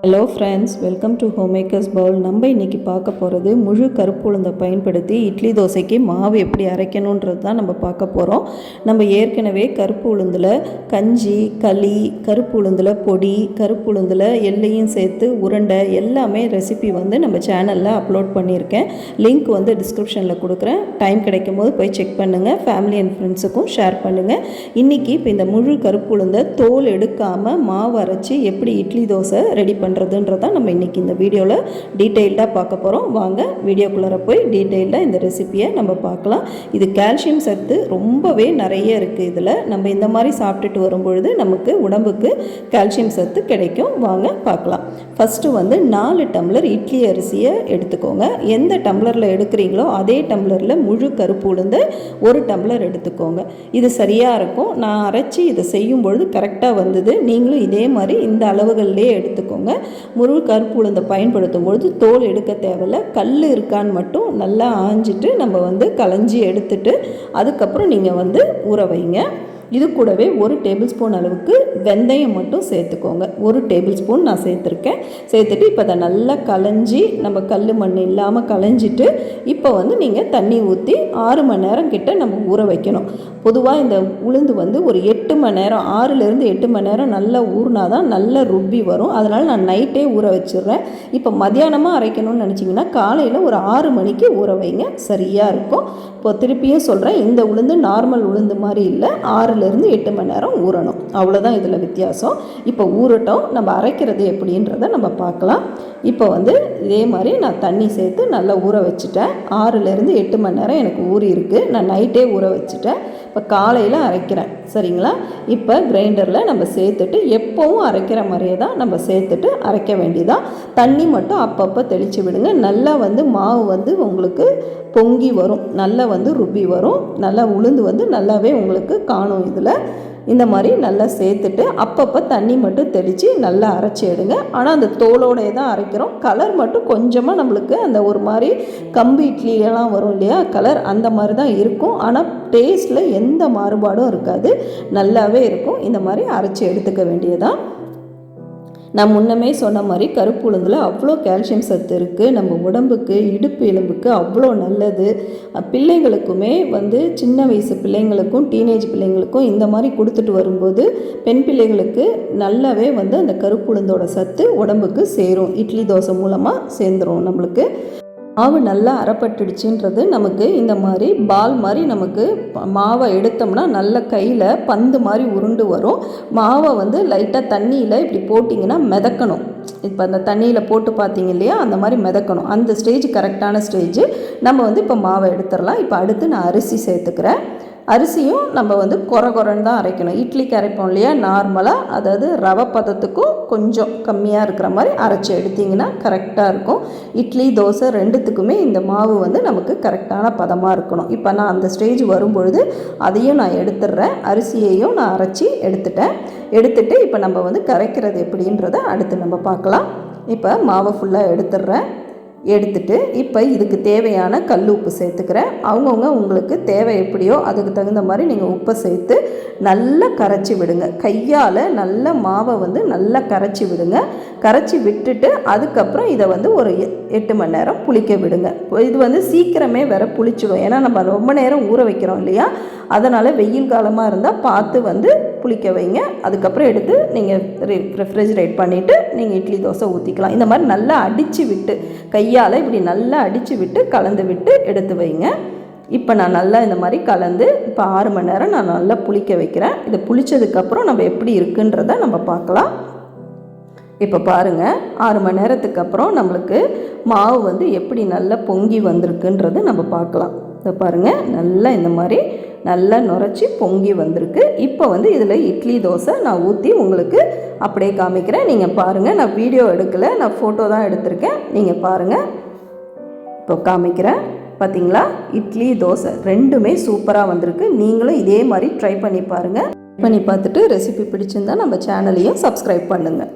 Hello friends welcome to homemakers bowl நம்ம இன்றைக்கி பார்க்க போகிறது முழு கருப்பு உளுந்தை பயன்படுத்தி இட்லி தோசைக்கு மாவு எப்படி அரைக்கணுன்றது தான் நம்ம பார்க்க போகிறோம் நம்ம ஏற்கனவே கருப்பு உளுந்தில் கஞ்சி களி கருப்பு உளுந்தில் பொடி கருப்பு உளுந்தில் எல்லையும் சேர்த்து உருண்டை எல்லாமே ரெசிபி வந்து நம்ம சேனலில் அப்லோட் பண்ணியிருக்கேன். லிங்க் வந்து டிஸ்கிரிப்ஷனில் கொடுக்குறேன். டைம் கிடைக்கும் போது போய் செக் பண்ணுங்கள் ஃபேமிலி அண்ட் ஃப்ரெண்ட்ஸுக்கும் ஷேர் பண்ணுங்கள் இன்றைக்கி இப்போ இந்த முழு கருப்பு உளுந்தை தோல் எடுக்காமல் மாவு அரைச்சி எப்படி இட்லி தோசை ரெடி பண்ணுறதுன்றத நம்ம இன்றைக்கி இந்த வீடியோவில் டீட்டெயில்டாக பார்க்க போகிறோம் வாங்க வீடியோக்குள்ளார போய் டீட்டெயில்டாக இந்த ரெசிப்பியை நம்ம பார்க்கலாம். இது கால்சியம் சத்து ரொம்பவே நிறைய இருக்குது இதில். நம்ம இந்த மாதிரி சாப்பிட்டுட்டு வரும்பொழுது நமக்கு உடம்புக்கு கால்சியம் சத்து கிடைக்கும். வாங்க பார்க்கலாம். ஃபஸ்ட்டு வந்து நாலு டம்ளர் இட்லி அரிசியை எடுத்துக்கோங்க. எந்த டம்ளரில் எடுக்கிறீங்களோ அதே டம்ளரில் முழு கருப்பு உளுந்து ஒரு டம்ளர் எடுத்துக்கோங்க. இது சரியாக இருக்கும். நான் அரைச்சி இதை செய்யும் பொழுது கரெக்டாக வந்தது. நீங்களும் இதே மாதிரி இந்த அளவுகள்லேயே எடுத்துக்கோங்க. முழு கருப்பு உளுந்தை பயன்படுத்தும் பொழுது தோல் எடுக்க தேவையில்ல. கல் இருக்கான்னு மட்டும் நல்லா ஆஞ்சிட்டு நம்ம வந்து களைஞ்சி எடுத்துட்டு அதுக்கப்புறம் நீங்கள் வந்து ஊற வைங்க. இது கூடவே ஒரு டேபிள் ஸ்பூன் அளவுக்கு வெந்தயம் மட்டும் சேர்த்துக்கோங்க. ஒரு டேபிள் ஸ்பூன் நான் சேர்த்துருக்கேன். சேர்த்துட்டு இப்போ அதை நல்லா களைஞ்சி நம்ம கல் மண் இல்லாமல் களைஞ்சிட்டு இப்போ வந்து நீங்கள் தண்ணி ஊற்றி ஆறு மணி நேரம் கிட்ட நம்ம ஊற வைக்கணும். பொதுவாக இந்த உளுந்து வந்து ஒரு எட்டு மணி நேரம் ஆறுலேருந்து எட்டு மணி நேரம் நல்லா ஊறினா தான் நல்ல ருப்பி வரும். அதனால் நான் நைட்டே ஊற வச்சிடுறேன். இப்போ மத்தியானமாக அரைக்கணும்னு நினச்சிங்கன்னா காலையில் ஒரு ஆறு மணிக்கு ஊற வைங்க. சரியாக இருக்கும். இப்போ திருப்பியும் சொல்கிறேன் இந்த உளுந்து நார்மல் உளுந்து மாதிரி இல்லை. ஆறுலேருந்து எட்டு மணி நேரம் ஊறணும். அவ்வளோதான் இதில் வித்தியாசம். இப்போ ஊறட்டும். நம்ம அரைக்கிறது எப்படின்றத நம்ம பார்க்கலாம். இப்போ வந்து இதே மாதிரி நான் தண்ணி சேர்த்து நல்லா ஊற வச்சுட்டேன். ஆறுலேருந்து எட்டு மணி நேரம் எனக்கு ஊறி இருக்குது நான் நைட்டே ஊற வச்சுட்டேன். இப்போ காலையில் அரைக்கிறேன். சரிங்களா? இப்போ கிரைண்டரில் நம்ம சேர்த்துட்டு எப்போவும் அரைக்கிற மாதிரியே தான் நம்ம சேர்த்துட்டு அரைக்க வேண்டியதான் தண்ணி மட்டும் அப்பப்போ தெளித்து விடுங்க. நல்லா வந்து மாவு வந்து உங்களுக்கு பொங்கி வரும். நல்லா வந்து ருபி வரும். நல்லா உளுந்து வந்து நல்லாவே உங்களுக்கு காணும் இதில். இந்த மாதிரி நல்லா சேர்த்துட்டு அப்பப்போ தண்ணி மட்டும் தெளித்து நல்லா அரைச்சி எடுங்க. ஆனால் அந்த தோலோடைய தான் அரைக்கிறோம். கலர் மட்டும் கொஞ்சமாக நம்மளுக்கு அந்த ஒரு மாதிரி கம்பு இட்லியெல்லாம் வரும் இல்லையா? கலர் அந்த மாதிரி தான் இருக்கும். ஆனால் டேஸ்ட்டில் எந்த மாறுபாடும் இருக்காது. நல்லாவே இருக்கும். இந்த மாதிரி அரைச்சி எடுத்துக்க வேண்டியதான் நான் முன்னமே சொன்ன மாதிரி கருப்பு உளுந்தில் அவ்வளோ கால்சியம் சத்து இருக்குது நம்ம உடம்புக்கு இடுப்பு எலும்புக்கு அவ்வளோ நல்லது. பிள்ளைங்களுக்குமே வந்து சின்ன வயசு பிள்ளைங்களுக்கும் டீனேஜ் பிள்ளைங்களுக்கும் இந்த மாதிரி கொடுத்துட்டு வரும்போது பெண் பிள்ளைங்களுக்கு நல்லாவே வந்து அந்த கருப்பு உளுந்தோட சத்து உடம்புக்கு சேரும். இட்லி தோசை மூலமாக சேர்ந்துடும் நம்மளுக்கு. மாவு நல்லா அறப்பட்டுடுச்சுன்றது நமக்கு இந்த மாதிரி பால் மாதிரி நமக்கு மாவை எடுத்தோம்னா நல்ல கையில் பந்து மாதிரி உருண்டு வரும். மாவை வந்து லைட்டாக தண்ணியில் இப்படி போட்டிங்கன்னா மிதக்கணும். இப்போ அந்த தண்ணியில் போட்டு பார்த்தீங்க இல்லையா? அந்த மாதிரி மிதக்கணும். அந்த ஸ்டேஜ் கரெக்டான ஸ்டேஜ் நம்ம வந்து இப்போ மாவை எடுத்துடலாம். இப்போ அடுத்து நான் அரிசி சேர்த்துக்கிறேன். அரிசியும் நம்ம வந்து குறை குறைன்னு தான் அரைக்கணும். இட்லிக்கு அரைப்போம் இல்லையா? நார்மலாக அதாவது ரவை பதத்துக்கும் கொஞ்சம் கம்மியாக இருக்கிற மாதிரி அரைச்சி எடுத்திங்கன்னா கரெக்டாக இருக்கும். இட்லி தோசை ரெண்டுத்துக்குமே இந்த மாவு வந்து நமக்கு கரெக்டான பதமாக இருக்கணும். இப்போ நான் அந்த ஸ்டேஜ் வரும்பொழுது அதையும் நான் எடுத்துடுறேன். அரிசியையும் நான் அரைச்சி எடுத்துட்டேன். எடுத்துகிட்டு இப்போ நம்ம வந்து கரைக்கிறது எப்படின்றத அடுத்து நம்ம பார்க்கலாம். இப்போ மாவை ஃபுல்லாக எடுத்துடுறேன். எடுத்துட்டு இப்போ இதுக்கு தேவையான கல் உப்பு சேர்த்துக்கிறேன். அவங்கவுங்க உங்களுக்கு தேவை எப்படியோ அதுக்கு தகுந்த மாதிரி நீங்கள் உப்பை சேர்த்து நல்லா கரைச்சி விடுங்க. கையால் நல்ல மாவை வந்து நல்லா கரைச்சி விடுங்க. கரைச்சி விட்டுட்டு அதுக்கப்புறம் இதை வந்து ஒரு எட்டு மணி நேரம் புளிக்க விடுங்க. இது வந்து சீக்கிரமே வேற புளிச்சிடும் ஏன்னா நம்ம ரொம்ப நேரம் ஊற வைக்கிறோம் இல்லையா? அதனால் வெயில் காலமாக இருந்தால் பார்த்து வந்து புளிக்க வைங்க. அதுக்கப்புறம் எடுத்து நீங்கள் ரெஃப்ரிஜரேட் பண்ணிவிட்டு நீங்கள் இட்லி தோசை ஊற்றிக்கலாம் இந்த மாதிரி நல்லா அடித்து விட்டு கையால் இப்படி நல்லா அடித்து விட்டு கலந்து விட்டு எடுத்து வைங்க. இப்போ நான் நல்லா இந்த மாதிரி கலந்து இப்போ ஆறு மணி நேரம் நான் நல்லா புளிக்க வைக்கிறேன். இதை புளித்ததுக்கப்புறம் நம்ம எப்படி இருக்குன்றத நம்ம பார்க்கலாம். இப்போ பாருங்கள் ஆறு மணி நேரத்துக்கு அப்புறம் நம்மளுக்கு மாவு வந்து எப்படி நல்லா பொங்கி வந்திருக்குன்றது நம்ம பார்க்கலாம். இதை பாருங்கள் நல்லா இந்த மாதிரி நல்லா நுரைச்சி பொங்கி வந்திருக்கு. இப்போ வந்து இதில் இட்லி தோசை நான் ஊற்றி உங்களுக்கு அப்படியே காமிக்கிறேன். நீங்கள் பாருங்கள் நான் வீடியோ எடுக்கலை நான் ஃபோட்டோ தான் எடுத்திருக்கேன். நீங்கள் பாருங்கள் இப்போ காமிக்கிறேன். பார்த்தீங்களா? இட்லி தோசை ரெண்டுமே சூப்பராக வந்திருக்கு. நீங்களும் இதே மாதிரி ட்ரை பண்ணி பாருங்கள் பண்ணி பார்த்துட்டு ரெசிபி பிடிச்சிருந்தா நம்ம சேனலையும் சப்ஸ்கிரைப் பண்ணுங்கள்